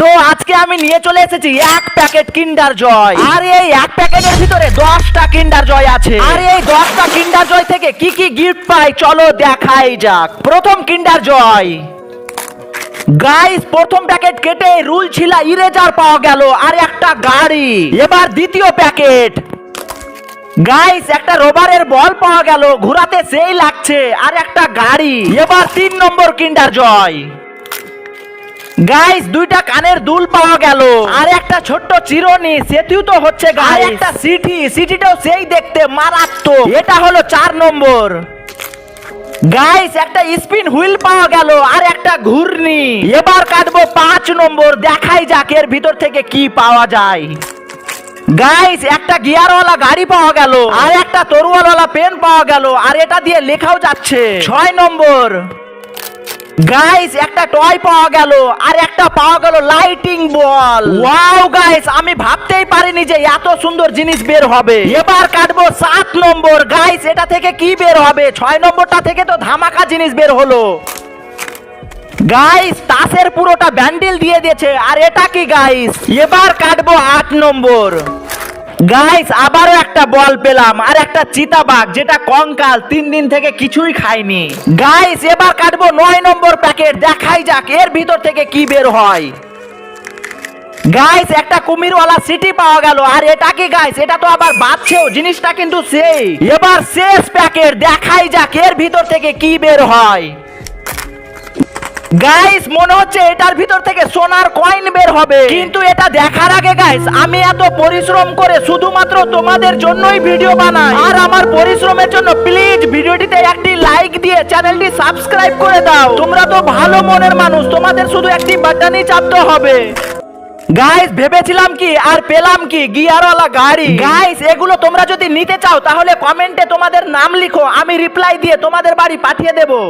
তো আজকে আমি নিয়ে চলে এসেছি এক প্যাকেট কিন্ডার জয়। আর এই এক প্যাকেটের ভিতরে দশটা কিন্ডার জয় আছে। আর এই দশটা কিন্ডার জয় থেকে কি কি গিফট পাই চলো দেখাই যাক। প্রথম কিন্ডার জয়। গাইস প্রথম প্যাকেট কেটে রুল ছিলা ইরেজার পাওয়া গেল আর একটা গাড়ি। এবার দ্বিতীয় প্যাকেট। গাইস একটা রোবারের বল পাওয়া গেল ঘোরাতে সেই লাগছে আর একটা গাড়ি। এবার তিন নম্বর কিন্ডার জয়। গাইস দুইটা কানের দুল পাওয়া গেল। আর একটা ছোট্ট চিরনি সেটিও তো হচ্ছে গাইস একটা সিটি সিটিটাও সেই দেখতে মারাত্মক। এটা হলো চার নম্বর। গাইস একটা স্পিন হুইল পাওয়া গেল আর একটা ঘূর্ণি। এবার কাটবো পাঁচ নম্বর দেখাই যাক এর ভিতর থেকে কি পাওয়া যায়। গাইস একটা গিয়ারওয়ালা গাড়ি পাওয়া গেল আর একটা তরুয়ালওয়ালা পেন পাওয়া গেল আর এটা দিয়ে লেখাও যাচ্ছে। ছয় নম্বর। গাইস একটা টয় পাওয়া গেল আর একটা পাওয়া গেল লাইটিং বল ওয়াও গাইস আমি ভাবতেই পারিনি যে এত সুন্দর জিনিস বের হবে। এবার কাটবো সাত নম্বর। গাইস এটা থেকে কি বের হবে? ছয় নম্বরটা থেকে তো ধামাকা জিনিস বের হলো। গাইস তাসের পুরোটা ব্যান্ডেল দিয়ে দিয়েছে আর এটা কি গাইস এবার কাটবো আট নম্বর। গাইস আবারও একটা বল পেলাম, আর একটা চিতাবাঘ, যেটা কঙ্কাল, তিন দিন থেকে কিছুই খায়নি। গাইস এবার কাটবো নয় নম্বর প্যাকেট, দেখাই যাক, এর ভিতর থেকে কি বের হয়। গাইস একটা কুমিরওয়ালা সিটি পাওয়া গেল, আর এটা কি গাইস এটা তো আবার বাঁচছেও জিনিসটা কিন্তু সেই। এবার শেষ প্যাকেট, দেখাই যাক, এর ভিতর থেকে কি বের হয়। গাইস মনে হচ্ছে এটার ভিতর থেকে সোনার কয়েন বের হবে। কিন্তু এটা দেখার আগে গাইস আমি এত পরিশ্রম করে শুধুমাত্র তোমাদের জন্যই ভিডিও বানাই। আর আমার পরিশ্রমের জন্য প্লিজ ভিডিওটিতে একটি লাইক দিয়ে চ্যানেলটি সাবস্ক্রাইব করে দাও। তোমরা তো ভালো মনের মানুষ তোমাদের শুধু একটি বাটনই চাপতে হবে। গাইস ভেবেছিলাম কি আর পেলাম কি? গিয়ারওয়ালা গাড়ি। গাইস এগুলো তোমরা যদি নিতে চাও তাহলে কমেন্টে তোমাদের নাম লিখো আমি রিপ্লাই দিয়ে তোমাদের বাড়ি পাঠিয়ে দেবো।